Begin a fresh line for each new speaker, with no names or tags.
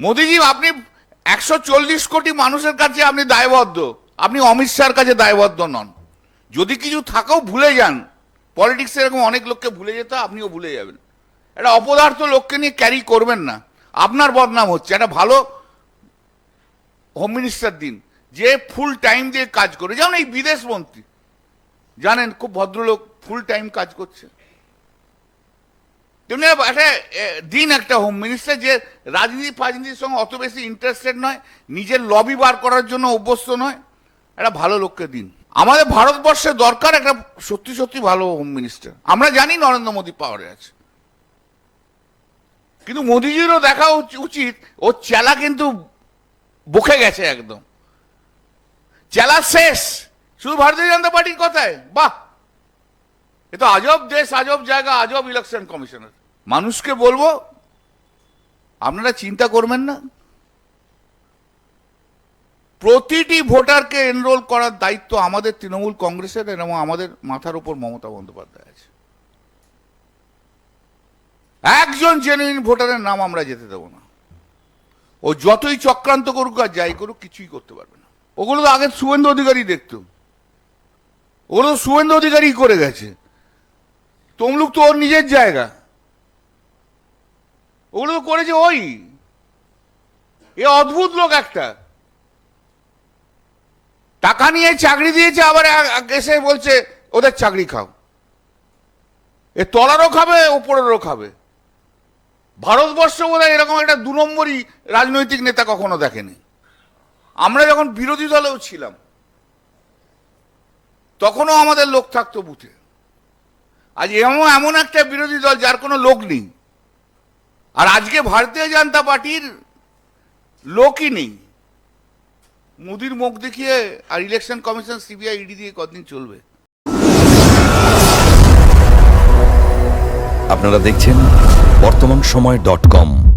মোদিজি, আপনি একশো চল্লিশ কোটি মানুষের কাছে আপনি দায়বদ্ধ। আপনি অমিত শাহর কাছে দায়বদ্ধ নন। যদি কিছু থাকেও ভুলে যান, পলিটিক্স এরকম অনেক লোককে ভুলে যেতে আপনিও ভুলে যাবেন। একটা অপদার্থ লোককে নিয়ে ক্যারি করবেন না। আপনার বদনাম হচ্ছে। একটা ভালো হোম মিনিস্টার দিন, যে ফুল টাইম দিয়ে কাজ করে। যেমন এই বিদেশ মন্ত্রী, জানেন খুব ভদ্রলোক ফুল টাইম কাজ করছে। তেমনি একটা দিন একটা হোম মিনিস্টার যে রাজনীতি ফাজনীতির সঙ্গে অত বেশি ইন্টারেস্টেড নয়, নিজের লবি বার করার জন্য অভ্যস্ত নয়, একটা ভালো লোককে দিন। আমাদের ভারতবর্ষে দরকার একটা সত্যি সত্যি ভালো হোম মিনিস্টার আমরা জানি নরেন্দ্র মোদী পাওয়ারে আছে। কিন্তু মোদিজিরও দেখা উচিত, ও চেলা কিন্তু বকে গেছে একদম। চেলা শেষ। শুধু ভারতীয় জনতা পার্টির কথায় বাহ! এ তো আজব দেশ, আজব জায়গা, আজব ইলেকশন কমিশনার মানুষকে বলব, আপনারা চিন্তা করবেন না। প্রতিটি ভোটারকে এনরোল করার দায়িত্ব আমাদের তৃণমূল কংগ্রেসের এবং আমাদের মাথার উপর মমতা বন্দ্যোপাধ্যায় আছে। একজন জেনুইন ভোটারের নাম আমরা যেতে দেবো না। ও যতই চক্রান্ত করুক আর যাই করুক, কিছুই করতে পারবে না। ওগুলো তো আগে শুভেন্দু অধিকারী দেখত। ওগুলো শুভেন্দু অধিকারী করে গেছে। তমলুক তো ওর নিজের জায়গা ওগুলো তো করেছে ওই এ অদ্ভুত লোক একটা টাকা নিয়ে চাকরি দিয়েছে, আবার এসে বলছে, ওদের চাকরি খাও। এ তলারও খাবে ওপরেরও খাবে। ভারতবর্ষ বোধহয় এরকম একটা দু নম্বরই রাজনৈতিক নেতা কখনো দেখেনি। আমরা যখন বিরোধী দলেও ছিলাম, তখনও আমাদের লোক থাকতো বুথে। আজ এমন এমন একটা বিরোধী দল যার কোনো লোক নেই। আর আজকে ভারতীয় জনতা পার্টির লোকই নেই। মোদির মুখ দেখিয়ে আর ইলেকশন কমিশন, সিবিআই, ইডি দিয়ে কতদিন চলবে?
আপনারা দেখছেন বর্তমান সময় ডট কম।